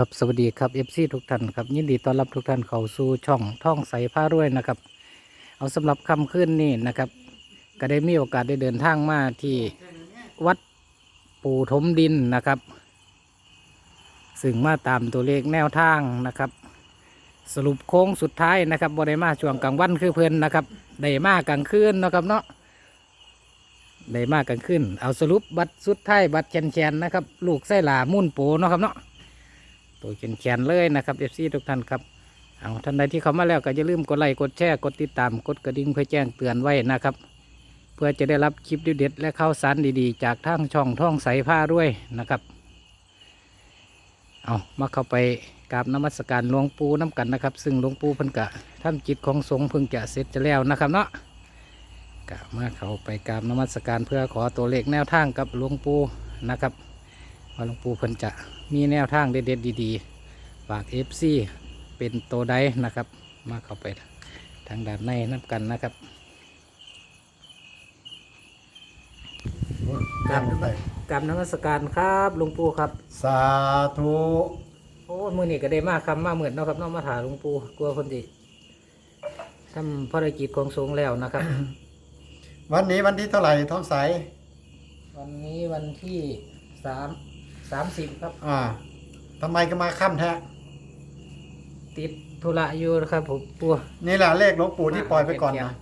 ครับสวัสดีครับเอฟซีทุกท่านครับยินดีต้อนรับทุกท่านเข้าสู่ช่องท่องใสผ้ารวยนะครับ เอาสำหรับคำขึ้นนี่นะครับ ก็ได้มีโอกาสได้เดินทางมาที่วัดปู่ถมดินนะครับซึ่งมาตามตัวเลขแนวทางนะครับ สรุปโค้งสุดท้ายนะครับบได้มาช่วงกลางวันคือเพื่อนนะครับได้มากลางคืนนะครับเนาะได้มากกลางคืนเอาสรุปบัตรสุดท้ายบัตรแชนๆนะครับ ลูกไส้หลามุ่นโปนะครับเนาะ ตัวแขนเลยนะครับเอฟซีทุกท่านครับเอาท่านใดที่เข้ามาแล้วก็อย่าลืมกดไลค์กดแชร์กดติดตามกดกระดิ่งเพื่อแจ้งเตือนไว้นะครับ เพื่อจะได้รับคลิปเด็ดและข่าวสารดีๆ จากทางช่องท่องใสผ้าด้วยนะครับ เอามาเข้าไปกราบนมัสการหลวงปู่น้ำกันนะครับ ซึ่งหลวงปู่เพิ่นกะทำจิตของสงฆ์เพิ่งจะเสร็จจะแล้วนะครับเนาะกะมาเข้าไปกราบนมัสการเพื่อขอตัวเลขแนวทางกับหลวงปู่นะครับ ว่าหลวงปู่เพิ่นจะมีแนวทางเด็ดๆดีๆฝากเอฟซีเป็นตัวใดนะครับ มาเข้าไปทางด้านในนับกันนะครับครับไปกราบนมัสการครับหลวงปู่ครับ สาธุโอ้มือนี่ก็ได้มากคำมาเหมือนเนาะครับเน้องมาถามหลวงปู่กลัวคนจิทำภารกิจของสงฆ์แล้วนะครับ วันนี้วันที่เท่าไหร่ท้องใสวันนี้วันที่สาม สามสิบครับ อ่าทำไมก็มาค่ำแท้ ติดธุระอยู่นะครับผมปู่นี่แหละเลขหลวงปู่ที่ปล่อยไปก่อนเขียนะ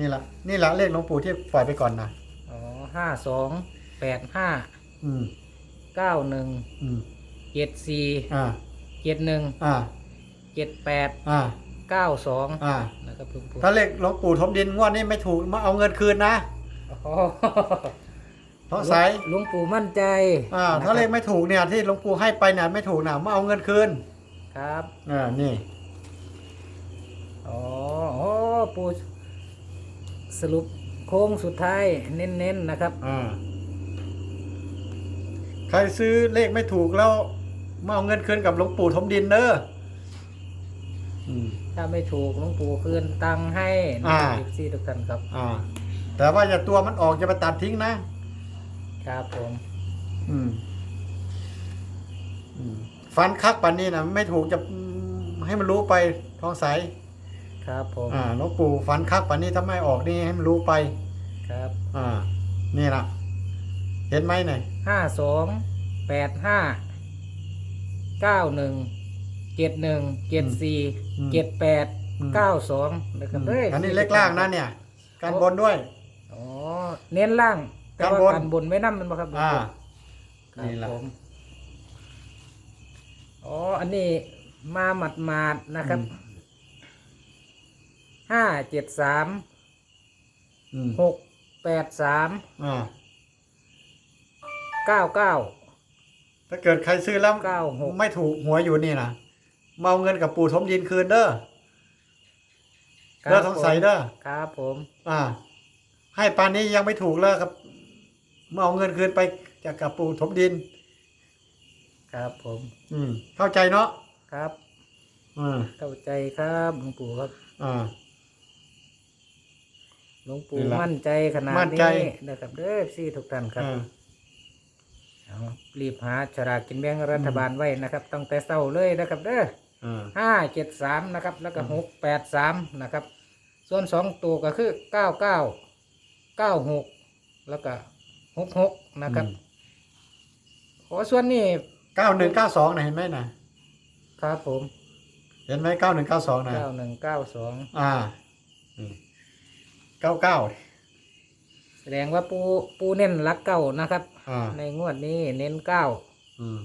นี่แหละนี่แหละเลขหลวงปู่ที่ปล่อยไปก่อนนะ อ๋อห้าสองแปดห้าอืม เก้าหนึ่งอืม เจ็ดสี่อ่า เจ็ดหนึ่งอ่า เจ็ดแปดอ่า เก้าสองอ่า นะครับหลวงปู่ถ้าเลขหลวงปู่ทมดินงวดนี้ไม่ถูกมาเอาเงินคืนนะอ๋ อท้องใสหลวงปู่มั่นใจอ่าถ้าเลขไม่ถูกเนี่ยที่หลวงปู่ให้ไปเนี่ยไม่ถูกนะมาเอาเงินคืนครับอ่านี่อ๋อโอ้ปู่สรุปโค้งสุดท้ายเน้นๆนะครับอ่าใครซื้อเลขไม่ถูกแล้วมาเอาเงินคืนกับหลวงปู่ทมดินเด้ออืมถ้าไม่ถูกหลวงปู่คืนตังค์ให้อ่าอีกสี่ทุกท่านครับ อ่า แต่ว่าอย่าตัวมันออกอย่าไปตัดทิ้งนะ ครับผม อืมอืมฟันคักปันนี้นะไม่ถูกจะอืมให้มันรู้ไปทองใสครับผม อ่าหลวงปู่ฟันคักปันนี้ถ้าไม่ออกนี่ให้มันรู้ไป ครับอ่า นี่ล่ะเห็นไหมเนี่ยห้าสองแปดห้าเก้าหนึ่งเจ็ดหนึ่งเจ็ดสี่เจ็ดแปดเก้าสองนะครับเด้ยอันนี้เลขล่างนะเนี่ย การบนด้วย อ๋อเน้นล่าง แต่ว่าการบนการบนไม่นั่มมันบ่ครับหลวงอ่าปู่ครับนี่ล่ะผมอ๋ออันนี้มาหมัดมาดๆนะครับห้าเจ็ดสามอืมหกแปดสามอ่าเก้าเก้าถ้าเกิดใครซื้อแล้วเก้าหกไม่ถูกหวยอยู่นี่นะมาเอาเงินกับปู่ทมดินคืนเด้อเด้อทองใสเด้อครับผม อ่า ให้ปานนี้ยังไม่ถูกเลยครับ มาเอาเงินคืนไปจากกับปู่ถมดิน ครับผม อืม เข้าใจเนาะครับอ่าเข้าใจครับหลวงปู่ครับอ่า หลวงปู่นี่ล่ะมั่นใจขนาดมั่นใจ นี้นะครับเด้อซี่ทุกท่านครับอ่า เอารีบหาฉลากกินแบ่งรัฐบาลไว้นะครับตั้งแต่เช้าเลยนะครับเด้ออ่า ห้าเจ็ดสามนะครับ แล้วก็หกแปดสามนะครับ ส่วนสองตัวก็คือเก้าเก้าเก้าหกแล้วก็ หกหกนะครับโอ้ส่วนนี้เก้าหนึ่งเก้าสองนะเห็นไหมนะครับผม เห็นไหมเก้าหนึ่งเก้าสองนะเก้าหนึ่งเก้าสองอ่าเก้าเก้าแสดงว่าปูปูเน้นรักเก้านะครับอ่าในงวดนี้เน้นเก้าอืม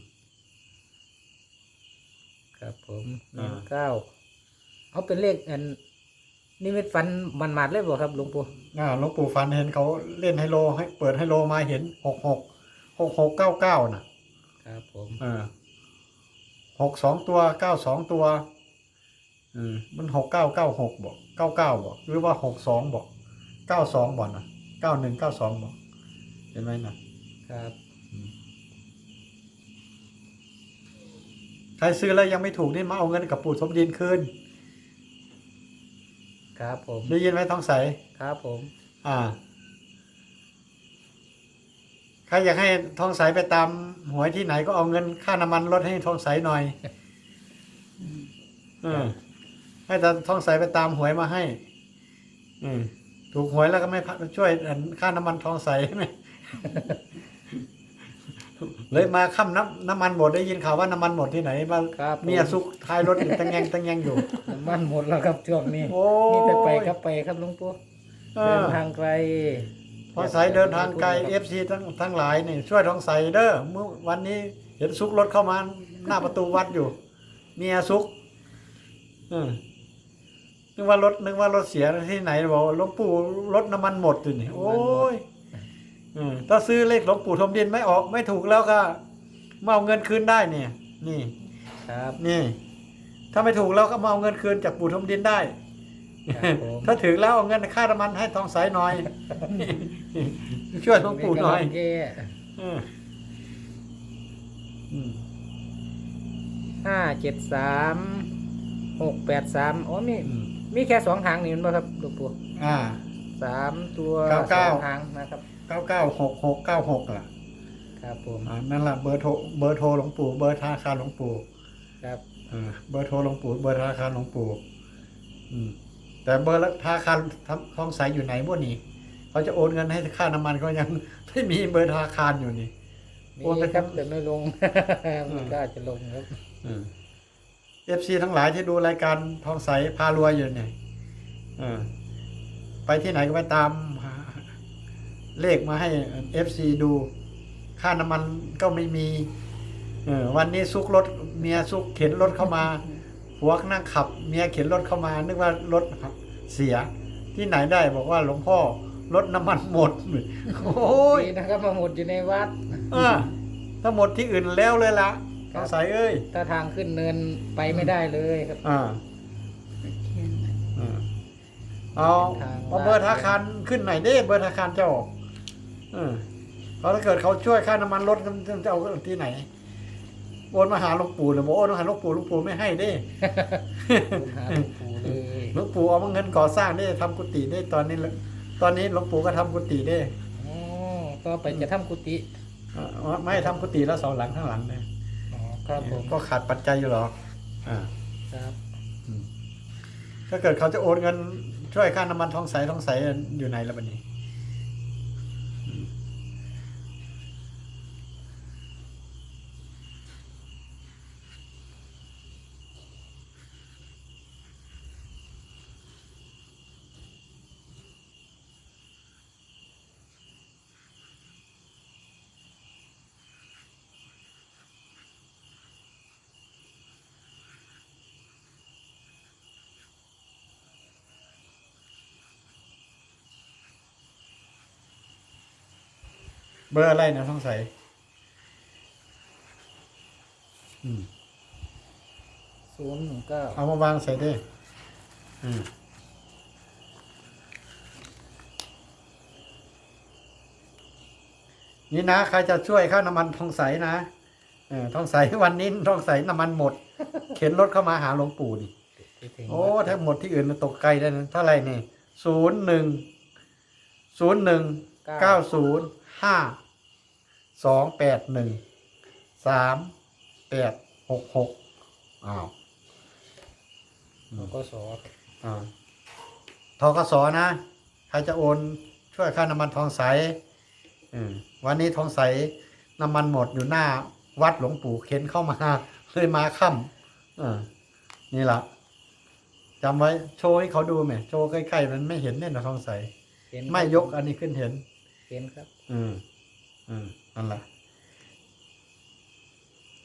ครับผมอ่าเน้นเก้าเอาเป็นเลขอัน นิมิตฝันมันมาดเลยบ่ครับหลวงปู่อ่าหลวงปู่ฟันเห็นเขาเล่นไฮโลให้เปิดไฮโลมาเห็นหกหกหกหกเก้าเก้าน่ะ ครับผมอ่าหกสองตัวเก้าสองตัวอืมมันหกเก้าเก้าหกบอกเก้าเก้าบอกหรือว่าหกสองบอกเก้าสองบอกนะเก้าหนึ่งเก้าสองบอกเห็นไหมนะครับ ใครซื้อแล้วยังไม่ถูกนี่มาเอาเงินกับปู่สมดินคืน ครับผม ได้ยินไหมท้องใส ครับผม อ่า ใครรอยากให้ทองใสไปตามหวยที่ไหนก็เอาเงินค่าน้ำมันลดให้ทองใสหน่อยเออให้แต่ทองใสไปตามหวยมาให้ อืมถูกหวยแล้วก็ไม่พะช่วยอันค่าน้ำมันทองใสไหม เลยมาค่ำน้ำน้ำมันหมดได้ยินข่าวว่าน้ำมันหมดที่ไหนมาครับผม เมียซุกท้ายรถอยู่ตังแยงตังแยงอยู่ น้ำมันหมดแล้วครับช่วงนี้โอ้ย นี่แต่ไปครับไปครับหลุงปู่เอเดิอนทางไกลทองใสเดินทางไกลเอฟซีทั้งทั้งหลายนี่ช่วยทองใสเด้อเมื่อวันนี้เห็นซุกรถเข้ามาหน้าประตูวัดอยู่ เมียซุกเออนึกว่ารถนึกว่ารถเสียที่ไหนบอกว่าหลวงปู่รถน้ำมันหมดอยู่นี่โอ้ยเออ ถ้าซื้อเลขหลวงปู่ทมดินไม่ออกไม่ถูกแล้วก็มาเอาเงินคืนได้เนี่ย นี่ ครับ นี่ ถ้าไม่ถูกแล้วก็มาเอาเงินคืนจากปู่ทมดินได้ ครับผม ถ้าถึงแล้วเอาเงินค่าน้ำมันให้ทองใสหน่อย ช่วยหลวงปู่หน่อยเก้เอออืมห้าเจ็ดสามหกแปดสามอ๋อมีอืมมีแค่สองหางนี่มันบ่ครับหลวงปู่อ่า สามตัวเก้าเก้าสองหางนะครับเก้าเก้าหกหกเก้าหกล่ะครับผมอ่านั่นแหละเบอร์โทรเบอร์โทรหลวงปู่เบอร์ธนาคารหลวงปู่ครับเออเบอร์โทรหลวงปู่เบอร์ธนาคารหลวงปู่อืมแต่เบอร์ธนาคารทองใสอยู่ไหนบ่นี่เขาจะโอนเงินให้ค่าน้ำมันก็ยังไม่มีเบอร์ธนาคารอยู่นี่โอนไปมีครับแต่ไม่ลงอืมก็จะลงครับเอฟซีทั้งหลายที่ดูรายการทองใสพารวยอยู่เนี่ยเออไปที่ไหนก็ไปตามหา เลขมาให้เอฟซีดู ค่าน้ำมันก็ไม่มีเออวันนี้ซุกรถเมียซุกเข็นรถเข้ามาผัวนั่งขับ เมียเข็นรถเข้ามา นึกว่ารถเสีย ที่ไหนได้บอกว่าหลวงพ่อรถน้ำมันหมด โอ้ยดีนะครับมาหมดอยู่ในวัดเออถ้าหมดที่อื่นแล้วเลยละทองใสเอ้ยถ้าทางขึ้นเนินไปไม่ได้เลยครับ อ่าอ่าเอาทางเอาเบอร์ธนาคารขึ้นหน่อยเด้เบอร์ธนาคารเจ้า เออเพราะถ้าเกิดเขาช่วยค่าน้ำมันรถจะเอาที่ไหนโอนมาหาหลวงปู่หรือบอกโอนมาหาหลวงปู่หลวงปู่ไม่ให้เด้ผมหาหลวงปู่เลยหลวงปู่เอามาเงินก่อสร้างได้ทำกุฏิได้ตอนนี้เลยตอนนี้หลวงปู่ก็ทำกุฏิได้อ๋อก็ไปจะทำกุฏิเอ่อไม่ทำกุฏิแล้วเสาหลังข้างหลังเลยอ๋อครับผมก็ขาดปัจจัยอยู่หรอกอ่าครับถ้าเกิดเขาจะโอนเงินช่วยค่าน้ำมันทองใสทองใสอยู่ไหนละบัดนี้ เบอร์อะไรนะทองใสอืมศูนย์หนึ่งเก้าเอามาวางใส่ได้อืมนี่นะใครจะช่วยค่าน้ำมันทองใสนะเออทองใสวันนี้ทองใสน้ำมันหมด เข็นรถเข้ามาหาหลวงปู่ดิที่ถึงโอ้ถ้าหมดที่อื่นมันตกไกลได้นะเท่าไหร่นี่ศูนย์หนึ่งศูนย์หนึ่งเก้าศูนย์ห้า สองแปดหนึ่งสามแปดหกหกอ้าวก็สออ่าทกสนะ ใครจะโอนช่วยค่าน้ำมันทองใสอืมวันนี้ทองใสน้ำมันหมดอยู่หน้า วัดหลวงปู่เข็นเข้ามาเลยมาค่ำอ่านี่ละจำไว้โชว์ให้เขาดูไหมโชว์ใกล้ๆมันไม่เห็นเนี่ยนะทองใส เห็นไม่ยกอันนี้ขึ้นเห็น เห็นครับ อืมอืม นั่นแหละ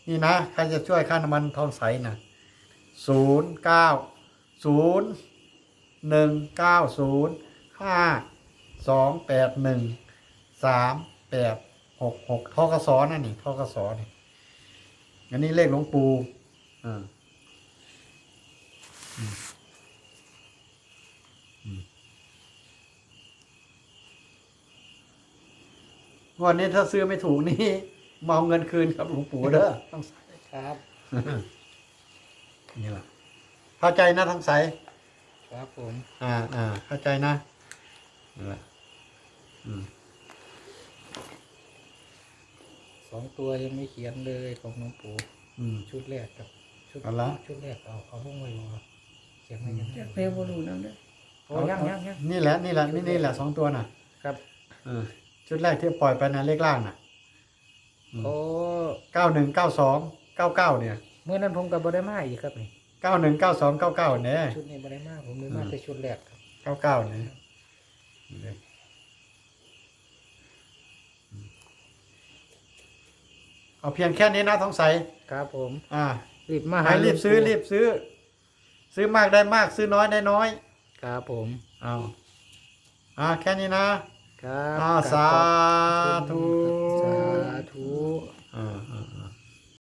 นี่นะใครจะช่วยค่าน้ำมันทองใสนะศูนย์เก้าศูนย์หนึ่งเก้าศูนย์ห้าสองแปดหนึ่งสามแปดหกหกทกสนั่นนี่ทกสนี่อันนี้เลขหลวงปู่อ่าอืมอืม วันนี้ถ้าซื้อไม่ถูกนี่มาเอาเงินคืนกับหลวงปู่เด้อต้องใส่ครับ นี่แหละเข้าใจนะทั้งใสครับผม อ่าอ่าเข้าใจนะนั่นแหละอืมสองตัวยังไม่เขียนเลยของหลวงปู่อืม ชุดแรกครับชุดเอาละ ชุดแรกเอาเอาลงไว้บ่ครับเขียนไว้ยังจากเพลบรูนั่นเด้อโอ้ยังยังยังนี่แหละนี่แหละนี่นี่แหละสองตัวน่ะ ครับ เออ ชุดแรกที่ปล่อยไปนะเลขล่างน่ะโอ้เก้าหนึ่งเก้าสองเก้าเก้าเนี่ยเมื่อนั้นผมกับบ่ได้มาอีกครับนี่เก้าหนึ่งเก้าสองเก้าเก้าเนี่ยชุดนี้บ่ได้มาผมเลยมาแต่ชุดแรกครับเก้าเก้าเนี่ยเอาเพียงแค่นี้นะท้องใสครับผม อ่า รีบมาให้รีบซื้อหลวงปู่รีบซื้อ ซื้อมากได้มากซื้อน้อยได้น้อย ครับผม เอาอ่าแค่นี้นะ ครับอ่าสาธุ สาธุอ่า